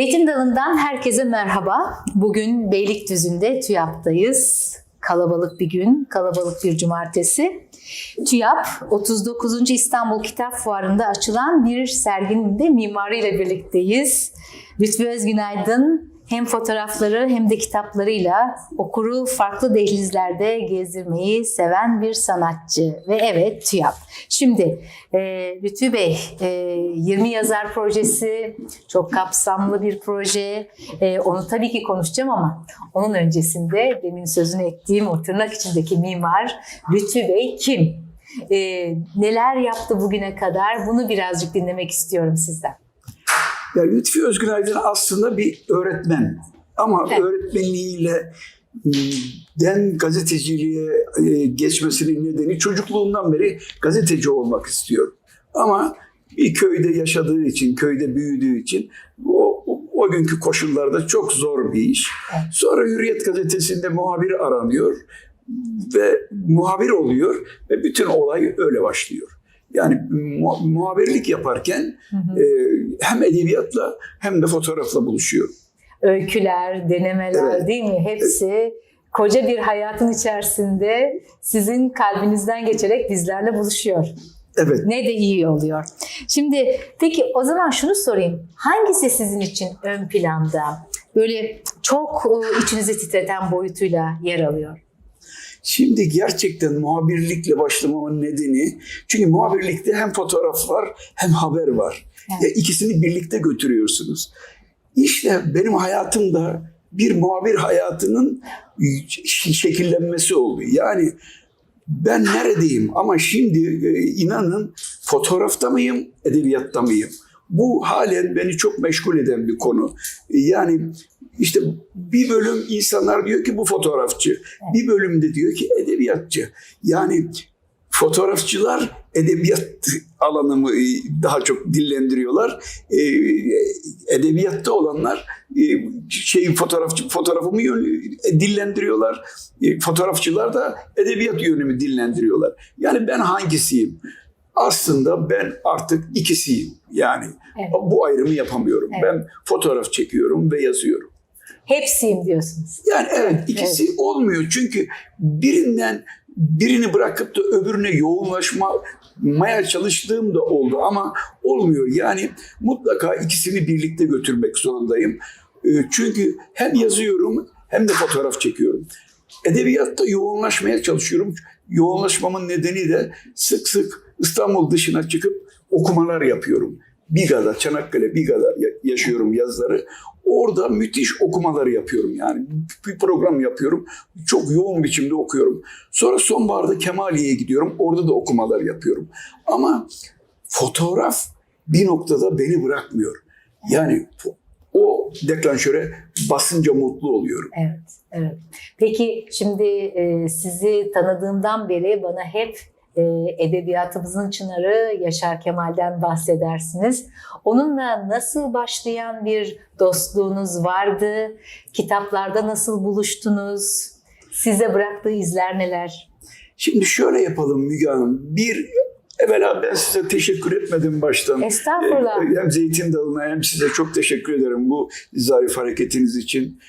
Zeytin Dalı'ndan herkese merhaba. Bugün Beylikdüzü'nde TÜYAP'tayız. Kalabalık bir gün, kalabalık bir cumartesi. TÜYAP 39. İstanbul Kitap Fuarı'nda açılan bir serginin de mimarıyla birlikteyiz. Lütfü Özgünaydın hem fotoğrafları hem de kitaplarıyla okuru farklı dehlizlerde gezdirmeyi seven bir sanatçı. Ve evet TÜYAP. Şimdi e, Lütfü Bey, e, 20 yazar projesi, çok kapsamlı bir proje. E, onu tabii ki konuşacağım ama onun öncesinde demin sözünü ettiğim o tırnak içindeki mimar Lütfü Bey kim? E, neler yaptı bugüne kadar? Bunu birazcık dinlemek istiyorum sizden. Ya Lütfi Özgünaydın aslında bir öğretmen. Ama Evet. öğretmenliğiyle m, den gazeteciliğe e, geçmesinin nedeni çocukluğundan beri gazeteci olmak istiyor. Ama bir köyde yaşadığı için, köyde büyüdüğü için o, o, o günkü koşullarda çok zor bir iş. Sonra Hürriyet gazetesinde muhabir aranıyor ve muhabir oluyor ve bütün olay öyle başlıyor. Yani mu- muhabirlik yaparken Hı hı. e, hem edebiyatla hem de fotoğrafla buluşuyor. öyküler, denemeler Evet. değil mi? Hepsi koca bir hayatın içerisinde sizin kalbinizden geçerek bizlerle buluşuyor. Evet. Ne de iyi oluyor. Şimdi peki o zaman şunu sorayım. Hangisi sizin için ön planda? Böyle çok e, içinizi titreten boyutuyla yer alıyor. Şimdi gerçekten muhabirlikle başlamamın nedeni çünkü muhabirlikte hem fotoğraf var hem haber var. Evet. Ya ikisini birlikte götürüyorsunuz. İşte benim hayatımda bir muhabir hayatının şekillenmesi oldu. Yani ben neredeyim ama şimdi e, inanın fotoğrafta mıyım, edebiyatta mıyım? Bu halen beni çok meşgul eden bir konu. Yani işte bir bölüm insanlar diyor ki bu fotoğrafçı, bir bölümde diyor ki edebiyatçı. Yani fotoğrafçılar edebiyat alanımı e, daha çok dillendiriyorlar. E, Edebiyatta olanlar e, şey fotoğrafçı fotoğrafımı yön- e, dillendiriyorlar. E, Fotoğrafçılar da edebiyat yönümü dillendiriyorlar. Yani ben hangisiyim? Aslında ben artık ikisiyim. Yani Evet. bu ayrımı yapamıyorum. Evet. Ben fotoğraf çekiyorum ve yazıyorum. Hepsiyim diyorsunuz. Yani evet ikisi olmuyor çünkü birinden birini bırakıp da öbürüne yoğunlaşmaya çalıştığım da oldu ama olmuyor. Yani mutlaka ikisini birlikte götürmek zorundayım. Ee, Çünkü hem yazıyorum hem de fotoğraf çekiyorum. Edebiyatta yoğunlaşmaya çalışıyorum. Yoğunlaşmamın nedeni de sık sık İstanbul dışına çıkıp okumalar yapıyorum. Biga'da, Çanakkale, Biga'da yaşıyorum yazları. Orada müthiş okumalar yapıyorum yani. Bir program yapıyorum. Çok yoğun biçimde okuyorum. Sonra sonbaharda Kemaliye'ye gidiyorum. Orada da okumalar yapıyorum. Ama fotoğraf bir noktada beni bırakmıyor. Yani o deklanşöre basınca mutlu oluyorum. Evet, evet. Peki şimdi sizi tanıdığımdan beri bana hep edebiyatımızın çınarı Yaşar Kemal'den bahsedersiniz. Onunla nasıl başlayan bir dostluğunuz vardı? Kitaplarda nasıl buluştunuz? Size bıraktığı izler neler? Şimdi şöyle yapalım Müge Hanım. Bir, evvela ben size teşekkür etmedim baştan. Estağfurullah. Ee, Hem Zeytin Dalı'na hem size çok teşekkür ederim bu zarif hareketiniz için.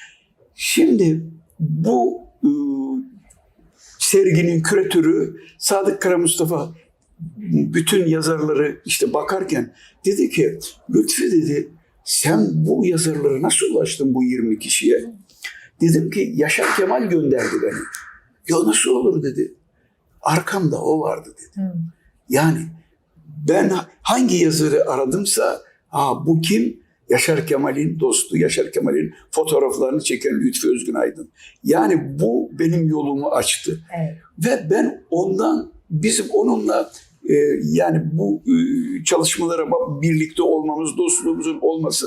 Şimdi bu ıı, serginin küratörü Sadık Kara Mustafa bütün yazarları işte bakarken dedi ki Lütfi dedi sen bu yazarlara nasıl ulaştın bu 20 kişiye? Dedim ki Yaşar Kemal gönderdi beni. Ya nasıl olur dedi. Arkamda o vardı dedi. Hmm. Yani ben hangi yazarı aradımsa ha bu kim? Yaşar Kemal'in dostu, Yaşar Kemal'in fotoğraflarını çeken Lütfi Özgünaydın. Yani bu benim yolumu açtı. Evet. Ve ben ondan, bizim onunla e, yani bu e, çalışmalara birlikte olmamız, dostluğumuzun olması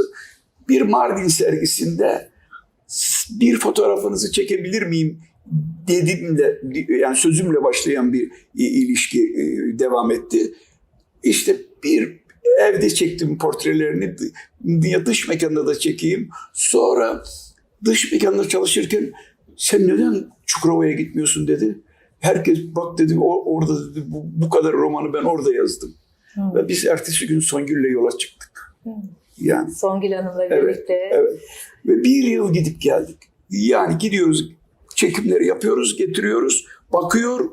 bir Mardin sergisinde bir fotoğrafınızı çekebilir miyim dediğimle yani sözümle başlayan bir i- ilişki e, devam etti. İşte bir evde çektim portrelerini ya dış mekanda da çekeyim. Sonra dış mekanda çalışırken sen neden Çukurova'ya gitmiyorsun dedi. Herkes bak dedi o, orada dedi, bu, bu kadar romanı ben orada yazdım. Hmm. Ve biz ertesi gün Songül'le yola çıktık. Hmm. Yani Songül Hanım'la Evet, birlikte. evet. Ve bir yıl gidip geldik. Yani gidiyoruz, çekimleri yapıyoruz, getiriyoruz, bakıyor,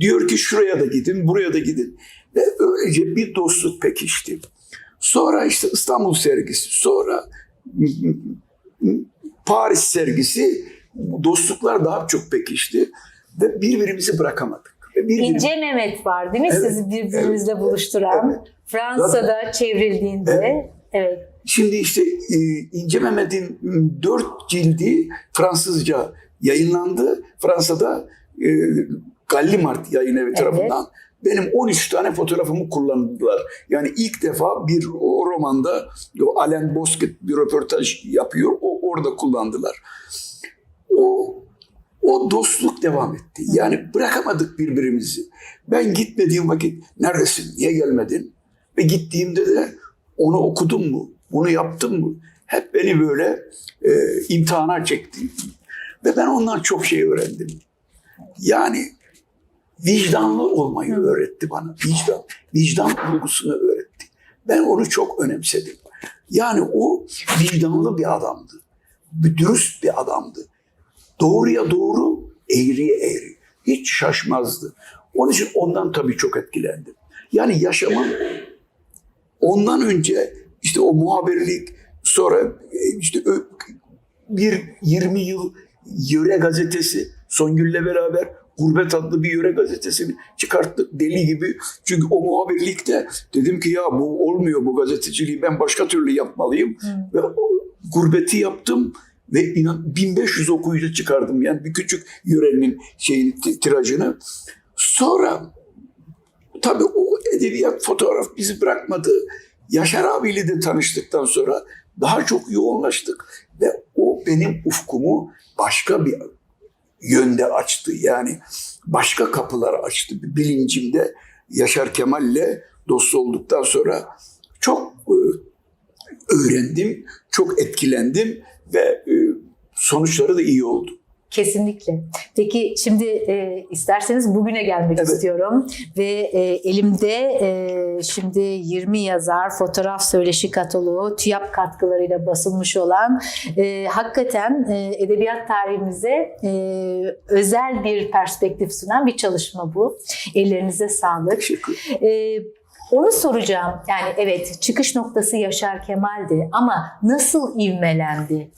diyor ki şuraya da gidin, buraya da gidin. Ve öylece bir dostluk pekişti. Sonra işte İstanbul sergisi, sonra Paris sergisi, dostluklar daha çok pekişti. Ve birbirimizi bırakamadık. Ve birbirimizi- İnce Mehmet var değil mi? Evet, Sizi birbirinizle evet, buluşturan. evet. Fransa'da çevrildiğinde. Evet. Evet. Şimdi işte e, İnce Mehmet'in dört cildi Fransızca yayınlandı. Fransa'da e, Gallimard yayın evi tarafından. Benim 13 tane fotoğrafımı kullandılar. Yani ilk defa bir o romanda o Alain Bosquet bir röportaj yapıyor. O orada kullandılar. O o dostluk devam etti. Yani bırakamadık birbirimizi. Ben gitmediğim vakit neredesin, niye gelmedin? Ve gittiğimde de onu okudun mu, bunu yaptın mı? Hep beni böyle e, imtihana çekti. Ve ben ondan çok şey öğrendim. Yani vicdanlı olmayı öğretti bana. Vicdan, vicdan duygusunu öğretti. Ben onu çok önemsedim. Yani o vicdanlı bir adamdı. Bir dürüst bir adamdı. Doğruya doğru, eğriye eğri. Hiç şaşmazdı. Onun için ondan tabii çok etkilendim. Yani yaşamın ondan önce işte o muhabirlik sonra e, işte bir 20 yıl yöre gazetesi Songül'le beraber Gurbet adlı bir yöre gazetesini çıkarttık deli gibi. Çünkü o muhabirlikte dedim ki ya bu olmuyor bu gazeteciliği ben başka türlü yapmalıyım. Ve o gurbeti yaptım ve inan 1500 okuyucu çıkardım. Yani bir küçük yörenin şeyini, ti- tirajını. Sonra tabii o edebiyat fotoğraf bizi bırakmadı. Yaşar abiyle de tanıştıktan sonra daha çok yoğunlaştık ve o benim ufkumu başka bir yönde açtı. Yani başka kapılar açtı. Bilincimde Yaşar Kemal'le dost olduktan sonra çok e, öğrendim, çok etkilendim ve e, sonuçları da iyi oldu. Kesinlikle. Peki şimdi e, isterseniz bugüne gelmek Evet. istiyorum ve e, elimde e, şimdi 20 yazar fotoğraf söyleşi kataloğu TÜYAP katkılarıyla basılmış olan e, hakikaten e, edebiyat tarihimize e, özel bir perspektif sunan bir çalışma bu. Ellerinize sağlık. Teşekkür Ee, onu soracağım. Yani evet çıkış noktası Yaşar Kemal'di ama nasıl ivmelendi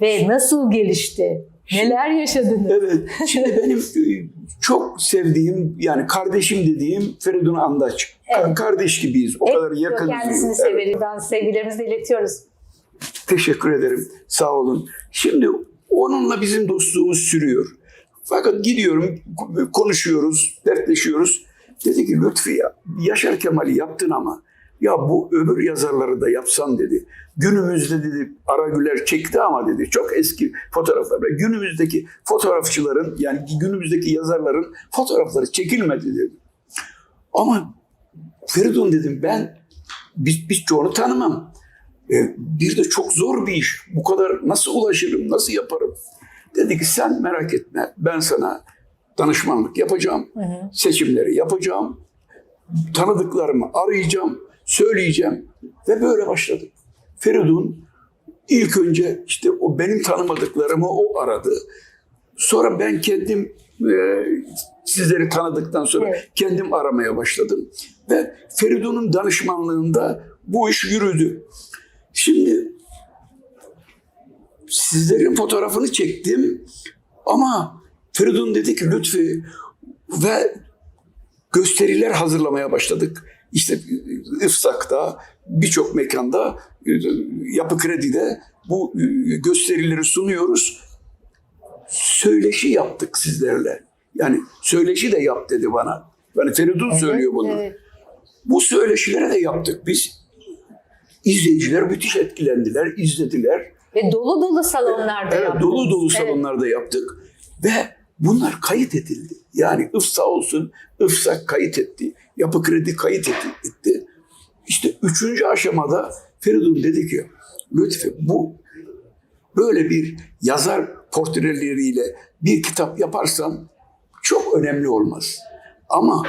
ve nasıl gelişti? Neler yaşadınız? Evet. Şimdi benim e, çok sevdiğim yani kardeşim dediğim Feridun Andaç. Evet. Kardeş gibiyiz. O kadar Hep yakınız. Kendisini Evet. severiz. Ben sevgilerimizi iletiyoruz. Teşekkür ederim. Sağ olun. Şimdi onunla bizim dostluğumuz sürüyor. Fakat gidiyorum, konuşuyoruz, dertleşiyoruz. Dedi ki Lütfi ya, Yaşar Kemal'i yaptın ama ya bu öbür yazarları da yapsan dedi. Günümüzde dedi Ara Güler çekti ama dedi çok eski fotoğraflar. Günümüzdeki fotoğrafçıların yani günümüzdeki yazarların fotoğrafları çekilmedi dedi. Ama Feridun dedim ben biz, biz çoğunu tanımam. E, bir de çok zor bir iş. Bu kadar nasıl ulaşırım, nasıl yaparım? Dedi ki sen merak etme ben sana danışmanlık yapacağım. Hı hı. Seçimleri yapacağım. Tanıdıklarımı arayacağım, söyleyeceğim. Ve böyle başladık. Feridun ilk önce işte o benim tanımadıklarımı o aradı. Sonra ben kendim e, sizleri tanıdıktan sonra Evet. kendim aramaya başladım. Ve Feridun'un danışmanlığında bu iş yürüdü. Şimdi sizlerin fotoğrafını çektim ama Feridun dedi ki Lütfi ve gösteriler hazırlamaya başladık. İşte İfsak'ta birçok mekanda yapı kredide bu gösterileri sunuyoruz. Söyleşi yaptık sizlerle. Yani söyleşi de yap dedi bana. Yani Feridun söylüyor bunu. Evet. Bu söyleşilere de yaptık biz. İzleyiciler müthiş etkilendiler, izlediler. Ve dolu dolu salonlarda Evet, yaptınız. dolu dolu Evet. salonlarda yaptık. Ve bunlar kayıt edildi. Yani IFSA olsun, IFSA kayıt etti. Yapı Kredi kayıt etti. İşte üçüncü aşamada Feridun dedi ki, Lütfi bu böyle bir yazar portreleriyle bir kitap yaparsan çok önemli olmaz. Ama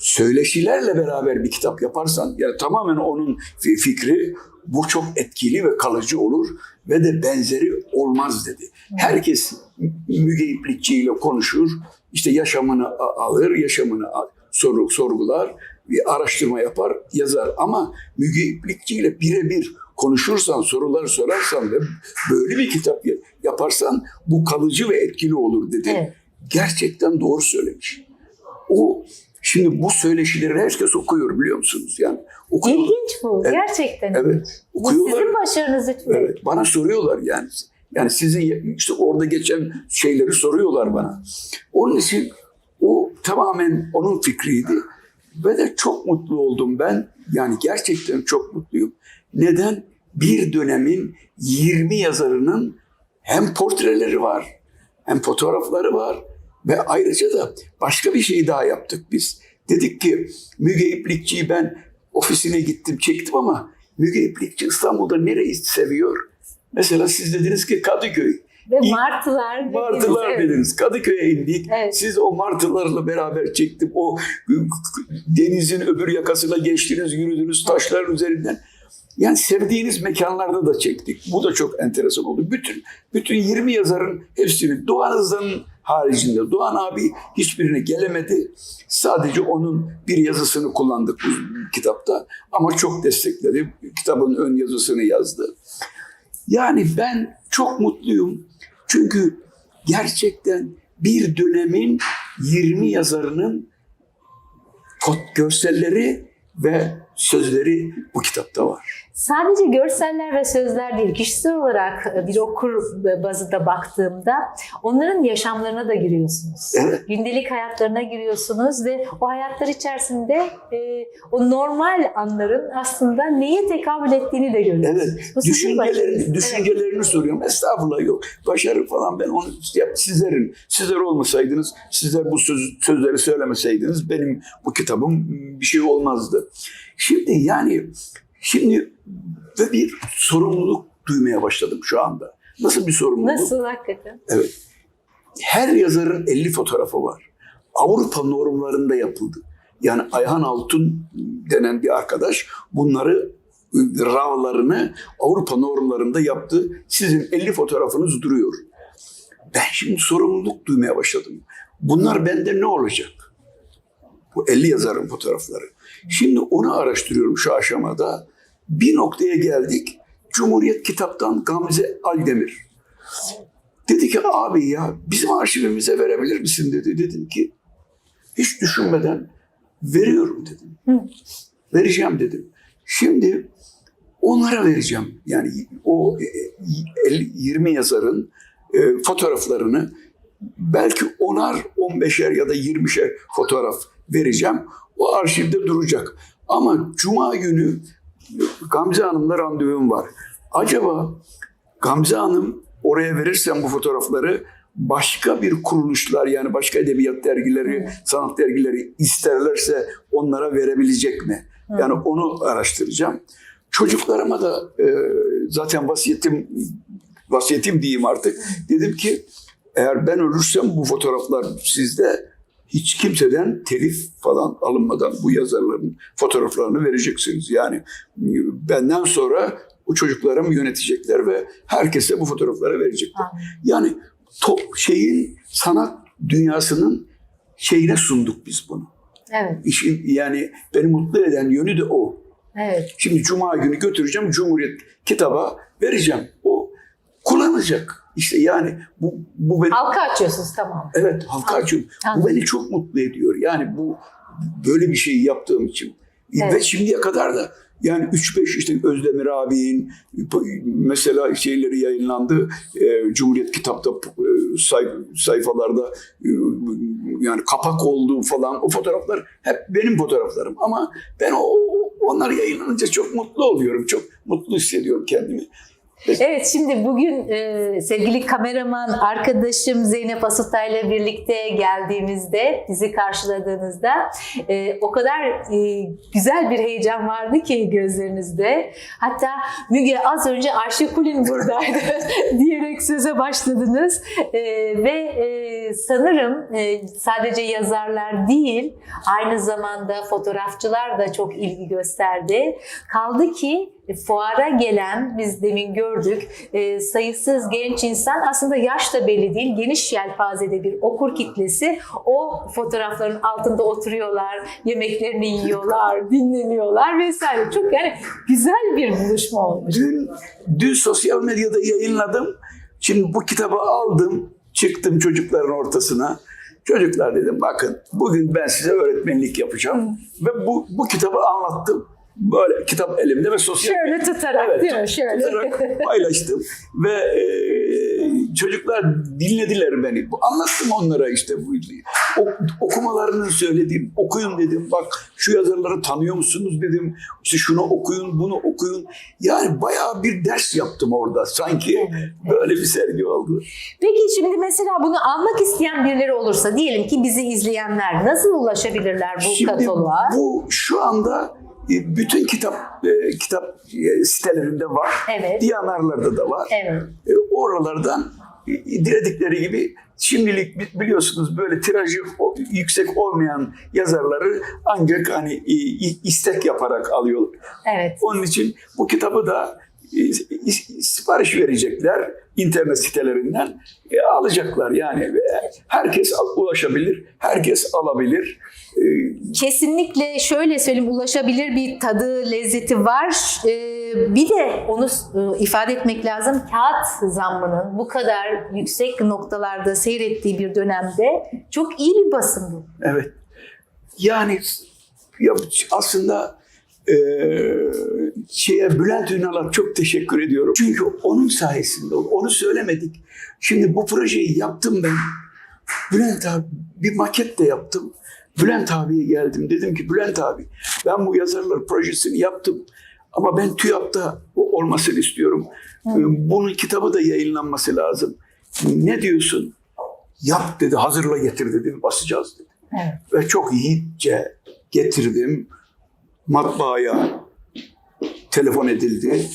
söyleşilerle beraber bir kitap yaparsan yani tamamen onun fi- fikri bu çok etkili ve kalıcı olur ve de benzeri olmaz dedi. Herkes Müge İplikçi ile konuşur, işte yaşamını alır, yaşamını soru sorgular, bir araştırma yapar, yazar. Ama Müge İplikçi ile birebir konuşursan, sorular sorarsan ve böyle bir kitap ya- yaparsan bu kalıcı ve etkili olur dedi. Evet. Gerçekten doğru söylemiş. O şimdi bu söyleşileri herkes okuyor biliyor musunuz? Yani okuyor. İlginç bu. Evet. Gerçekten. Evet. Bu Okuyorlar. sizin başarınız Bey. Evet, bana soruyorlar yani. Yani sizin işte orada geçen şeyleri soruyorlar bana. Onun için o tamamen onun fikriydi. Ve de çok mutlu oldum ben. Yani gerçekten çok mutluyum. Neden? Bir dönemin 20 yazarının hem portreleri var, hem fotoğrafları var ve ayrıca da başka bir şey daha yaptık biz. Dedik ki Müge İplikçi'yi ben ofisine gittim çektim ama Müge İplikçi İstanbul'da nereyi seviyor? Mesela siz dediniz ki Kadıköy. Ve İlk- martılar. dediniz, Martılar evet. dediniz. Kadıköy'e indik. Evet. Siz o martılarla beraber çektim. O denizin öbür yakasına geçtiniz, yürüdünüz taşların üzerinden. Yani sevdiğiniz mekanlarda da çektik. Bu da çok enteresan oldu. Bütün bütün 20 yazarın hepsini Hızlı'nın haricinde. Doğan abi hiçbirine gelemedi. Sadece onun bir yazısını kullandık bu kitapta. Ama çok destekledi. Kitabın ön yazısını yazdı. Yani ben çok mutluyum. Çünkü gerçekten bir dönemin 20 yazarının görselleri ve sözleri bu kitapta var. Sadece görseller ve sözler değil, kişisel olarak e, bir okur bazında baktığımda onların yaşamlarına da giriyorsunuz. Evet. Gündelik hayatlarına giriyorsunuz ve o hayatlar içerisinde e, o normal anların aslında neye tekabül ettiğini de görüyorsunuz. Evet. Bu. Düşüncelerini, düşüncelerini soruyorum. Estağfurullah yok. Başarı falan ben onu sizlerin. Sizler olmasaydınız, sizler bu söz, sözleri söylemeseydiniz benim bu kitabım bir şey olmazdı. Şimdi yani şimdi ve bir sorumluluk duymaya başladım şu anda. Nasıl bir sorumluluk? Nasıl hakikaten? Evet. Her yazarın 50 fotoğrafı var. Avrupa normlarında yapıldı. Yani Ayhan Altun denen bir arkadaş bunları ravlarını Avrupa normlarında yaptı. Sizin 50 fotoğrafınız duruyor. Ben şimdi sorumluluk duymaya başladım. Bunlar bende ne olacak? Bu 50 yazarın fotoğrafları. Şimdi onu araştırıyorum şu aşamada. Bir noktaya geldik. Cumhuriyet Kitap'tan Gamze Aldemir. Dedi ki abi ya bizim arşivimize verebilir misin dedi. Dedim ki hiç düşünmeden veriyorum dedim. Hı. Vereceğim dedim. Şimdi onlara vereceğim. Yani o e, el- 20 yazarın e, fotoğraflarını belki onar, 15'er ya da 20'şer fotoğraf vereceğim. O arşivde duracak. Ama Cuma günü Gamze Hanım'la randevum var. Acaba Gamze Hanım oraya verirsem bu fotoğrafları başka bir kuruluşlar yani başka edebiyat dergileri, sanat dergileri isterlerse onlara verebilecek mi? Yani onu araştıracağım. Çocuklarıma da e, zaten vasiyetim vasiyetim diyeyim artık. Dedim ki eğer ben ölürsem bu fotoğraflar sizde hiç kimseden telif falan alınmadan bu yazarların fotoğraflarını vereceksiniz. Yani benden sonra o çocuklarım yönetecekler ve herkese bu fotoğrafları verecekler. Yani top şeyin sanat dünyasının şeyine sunduk biz bunu. Evet, İşin yani beni mutlu eden yönü de o. evet. Şimdi Cuma günü götüreceğim Cumhuriyet kitaba vereceğim. O kullanacak. İşte yani bu bu beni Halka açıyorsunuz tamam. evet halka açıyorum. Bu Anladım. beni çok mutlu ediyor. Yani bu böyle bir şey yaptığım için. Evet. Ve şimdiye kadar da yani 3-5 işte Özdemir abinin mesela şeyleri yayınlandı. Ee, Cumhuriyet kitapta e, say- sayfalarda e, yani kapak olduğu falan o fotoğraflar hep benim fotoğraflarım. Ama ben o onlar yayınlanınca çok mutlu oluyorum. Çok mutlu hissediyorum kendimi. Evet şimdi bugün e, sevgili kameraman arkadaşım Zeynep Asutay ile birlikte geldiğimizde bizi karşıladığınızda e, o kadar e, güzel bir heyecan vardı ki gözlerinizde. Hatta Müge az önce Ayşe Kulin buradaydı diyerek söze başladınız E, ve e, sanırım e, sadece yazarlar değil aynı zamanda fotoğrafçılar da çok ilgi gösterdi. Kaldı ki fuara gelen biz demin gördük e, sayısız genç insan aslında yaş da belli değil geniş yelpazede bir okur kitlesi o fotoğrafların altında oturuyorlar yemeklerini yiyorlar dinleniyorlar vesaire çok yani güzel bir buluşma olmuş. Dün, dün sosyal medyada yayınladım. Şimdi bu kitabı aldım, çıktım çocukların ortasına. Çocuklar dedim bakın bugün ben size öğretmenlik yapacağım. Ve bu, bu kitabı anlattım. Böyle kitap elimde ve sosyal Şöyle tutarak Evet, değil mi? Şöyle. tutarak paylaştım ve e, çocuklar dinlediler beni. Anlattım onlara işte bu ok, okumalarını söyledim. Okuyun dedim. Bak şu yazarları tanıyor musunuz dedim. İşte şunu okuyun, bunu okuyun. Yani bayağı bir ders yaptım orada. Sanki böyle bir sergi oldu. Peki şimdi mesela bunu almak isteyen birileri olursa diyelim ki bizi izleyenler nasıl ulaşabilirler bu Şimdi kataloğa? bu şu anda bütün kitap e, kitap e, sitelerinde var. Evet. Diyanarlarda da var. Evet. E, oralardan diledikleri gibi şimdilik bi- biliyorsunuz böyle tirajı yüksek olmayan yazarları ancak hani istek yaparak alıyor. Evet. Onun için bu kitabı da sipariş verecekler internet sitelerinden e, alacaklar yani E, herkes ulaşabilir, herkes alabilir. E, Kesinlikle şöyle söyleyeyim ulaşabilir bir tadı, lezzeti var. Ee, bir de onu e, ifade etmek lazım. Kağıt zammının bu kadar yüksek noktalarda seyrettiği bir dönemde çok iyi bir basın bu. Evet. Yani ya aslında e, şeye Bülent Ünal'a çok teşekkür ediyorum. Çünkü onun sayesinde. Onu söylemedik. Şimdi bu projeyi yaptım ben. Bülent abi bir maket de yaptım. Bülent abiye geldim. Dedim ki Bülent abi ben bu yazarlar projesini yaptım. Ama ben TÜYAP'ta olmasını istiyorum. E, Bunun kitabı da yayınlanması lazım. Ne diyorsun? Yap dedi, hazırla getir dedi, basacağız dedi. Evet. Ve çok yiğitçe getirdim. Matbaaya telefon edildi.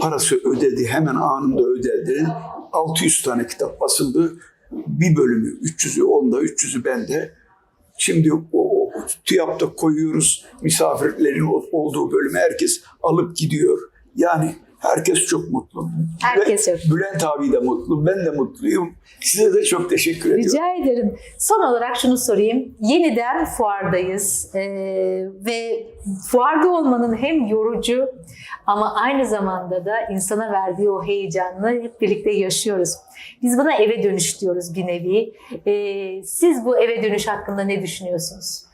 Parası ödedi, hemen anında ödedi. 600 tane kitap basıldı. Bir bölümü 300'ü onda, 300'ü bende. Şimdi o, o TÜYAP'ta koyuyoruz. Misafirlerin ol- olduğu bölüme herkes alıp gidiyor. Yani herkes çok mutlu. Herkes Ve çok. Bülent abi de mutlu, ben de mutluyum. Size de çok teşekkür ediyorum. Rica ederim. Son olarak şunu sorayım. Yeniden fuardayız Ee, ve fuarda olmanın hem yorucu ama aynı zamanda da insana verdiği o heyecanla hep birlikte yaşıyoruz. Biz buna eve dönüş diyoruz bir nevi. Ee, siz bu eve dönüş hakkında ne düşünüyorsunuz?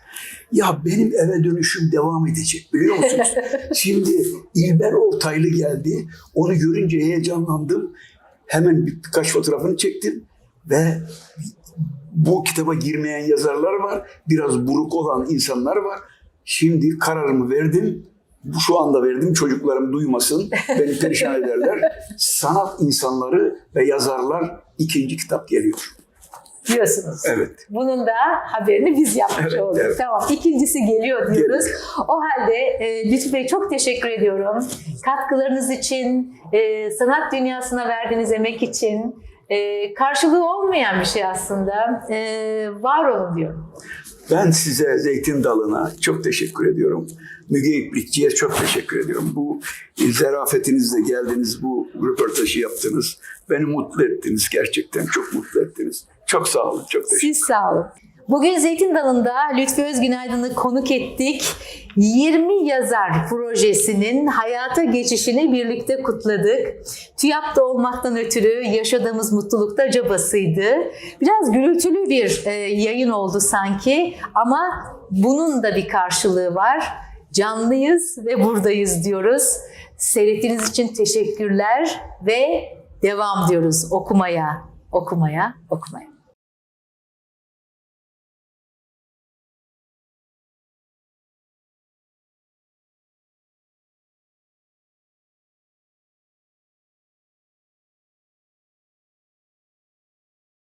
Ya benim eve dönüşüm devam edecek biliyor musunuz? Şimdi İlber Ortaylı geldi. Onu görünce heyecanlandım. Hemen bir- birkaç fotoğrafını çektim ve bu kitaba girmeyen yazarlar var. Biraz buruk olan insanlar var. Şimdi kararımı verdim. Şu anda verdim çocuklarım duymasın. Beni perişan ederler. Sanat insanları ve yazarlar ikinci kitap geliyor. Diyorsunuz. Evet. Bunun da haberini biz yapmış Evet, olduk. evet. Tamam. İkincisi geliyor diyoruz. O halde e, Lütfü Bey çok teşekkür ediyorum. Katkılarınız için, e, sanat dünyasına verdiğiniz emek için e, karşılığı olmayan bir şey aslında. E, var olun diyorum. Ben size Zeytin Dalı'na çok teşekkür ediyorum. Müge İplikçi'ye çok teşekkür ediyorum. Bu zarafetinizle geldiniz, bu röportajı yaptınız. Beni mutlu ettiniz gerçekten. Çok mutlu ettiniz. Çok sağ olun, çok teşekkür Siz sağ olun. Bugün Zeytin Dalı'nda Lütfü Özgünaydın'ı konuk ettik. 20 Yazar projesinin hayata geçişini birlikte kutladık. TÜYAP'ta olmaktan ötürü yaşadığımız mutluluk da cabasıydı. Biraz gürültülü bir e, yayın oldu sanki ama bunun da bir karşılığı var. Canlıyız ve buradayız diyoruz. Seyrettiğiniz için teşekkürler ve devam diyoruz okumaya, okumaya, okumaya.